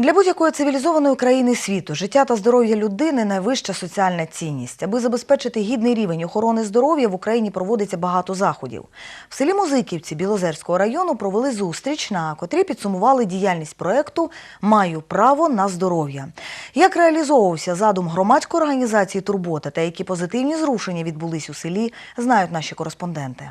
Для будь-якої цивілізованої країни світу життя та здоров'я людини найвища соціальна цінність. Аби забезпечити гідний рівень охорони здоров'я в Україні проводиться багато заходів. В селі Музиківці Білозерського району провели зустріч, на котрій підсумували діяльність проекту Маю право на здоров'я. Як реалізовувався задум громадської організації Турбота та які позитивні зрушення відбулись у селі, знають наші кореспонденти.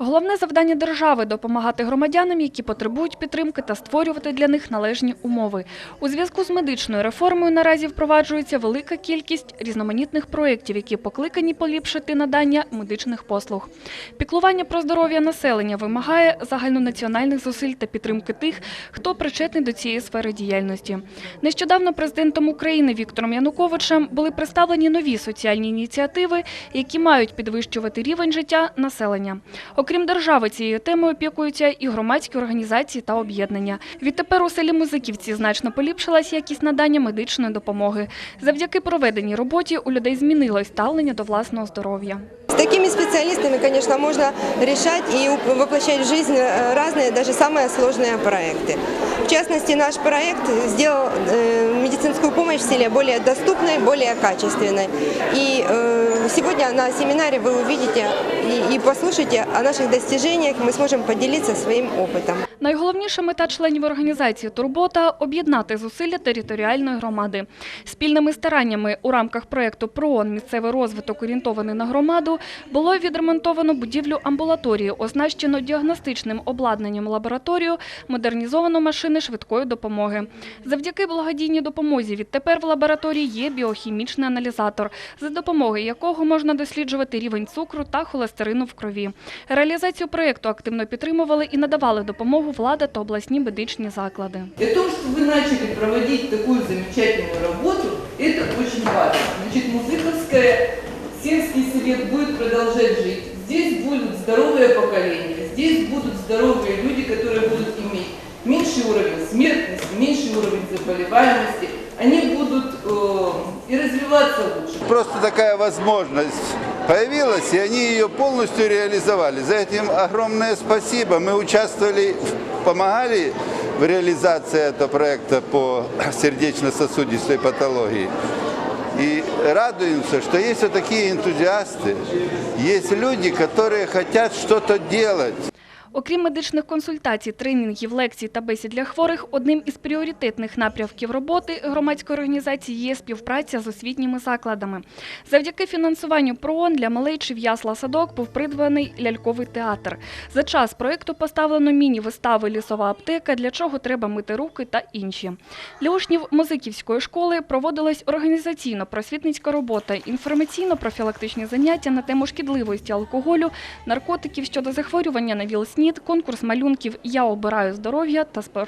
Головне завдання держави – допомагати громадянам, які потребують підтримки та створювати для них належні умови. У зв'язку з медичною реформою наразі впроваджується велика кількість різноманітних проєктів, які покликані поліпшити надання медичних послуг. Піклування про здоров'я населення вимагає загальнонаціональних зусиль та підтримки тих, хто причетний до цієї сфери діяльності. Нещодавно президентом України Віктором Януковичем були представлені нові соціальні ініціативи, які мають підвищувати рівень життя населення. Окрім держави, цією темою опікуються і громадські організації та об'єднання. Відтепер у селі Музиківці значно поліпшилась якість надання медичної допомоги. Завдяки проведеній роботі у людей змінилось ставлення до власного здоров'я. С такими специалистами, конечно, можно решать и воплощать в жизнь э, разные, даже самые сложные проекты. В частности, наш проект сделал э, медицинскую помощь в селе более доступной, более качественной. И э, сегодня на семинаре вы увидите и, и послушайте о наших достижениях, мы сможем поделиться своим опытом. Найголовніша мета членів організації Турбота об'єднати зусилля територіальної громади. Спільними стараннями у рамках проєкту ПРООН Місцевий розвиток орієнтований на громаду було відремонтовано будівлю амбулаторії, оснащено діагностичним обладнанням лабораторію, модернізовано машини швидкої допомоги. Завдяки благодійній допомозі відтепер в лабораторії є біохімічний аналізатор, за допомогою якого можна досліджувати рівень цукру та холестерину в крові. Реалізацію проєкту активно підтримували і надавали допомогу чергу влада областные обласні медичні заклади. Для того, щоб ви почали проводити таку замечательную работу, это очень важно. Значит, Музиковська сельский совет будет продолжать жить. Здесь будет здоровое поколение. здесь будут здоровые люди, которые будут иметь меньший уровень смертности, меньший уровень заболеваемости. Они будут э, и развиваться лучше. Просто такая возможность появилась, и они ее полностью реализовали. За этим огромное спасибо. Мы участвовали, помогали в реализации этого проекта по сердечно-сосудистой патологии. И радуемся, что есть вот такие энтузиасты, есть люди, которые хотят что-то делать. Окрім медичних консультацій, тренінгів, лекцій та бесід для хворих, одним із пріоритетних напрямків роботи громадської організації є співпраця з освітніми закладами. Завдяки фінансуванню ПРООН для малечі ясла садок був придбаний ляльковий театр. За час проєкту поставлено міні-вистави Лісова аптека, для чого треба мити руки та інші. Для учнів Музиківської школи проводилась організаційно-просвітницька робота, інформаційно-профілактичні заняття на тему шкідливості алкоголю, наркотиків щодо захворювання на ВІЛ-СНІД, конкурс малюнків Я обираю здоров'я та спорт.